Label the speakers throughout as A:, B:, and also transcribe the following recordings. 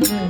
A: Thank you.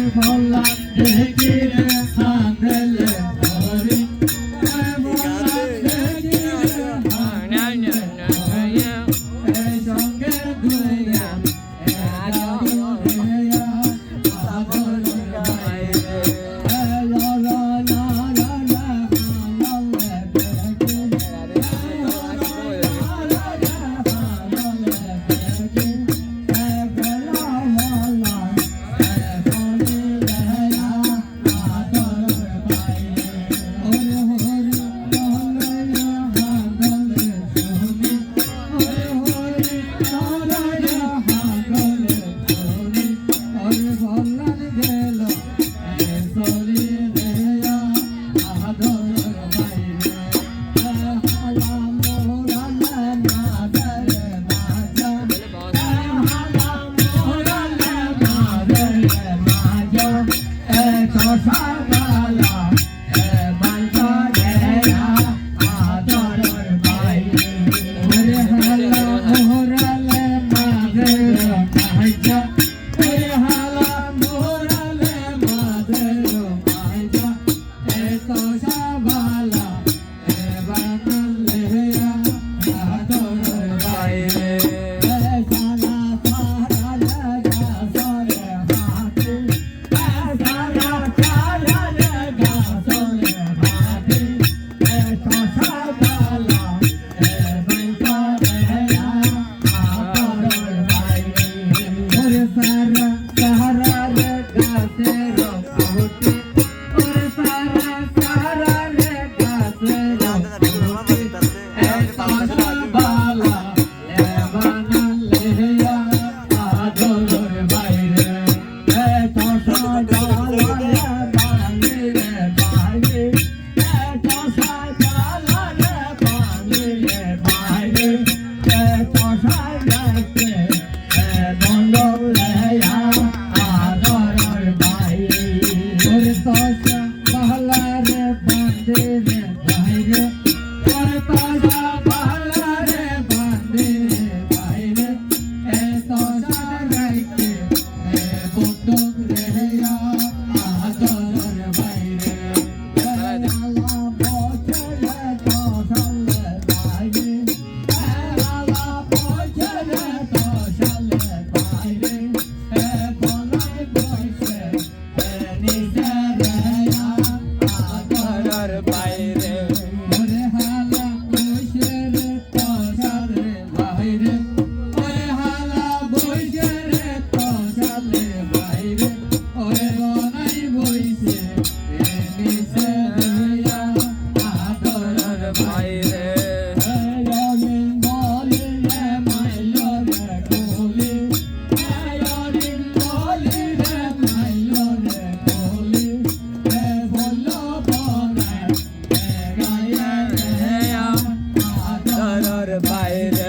A: বাইরে তোর 없는 বিছানার
B: বাইরে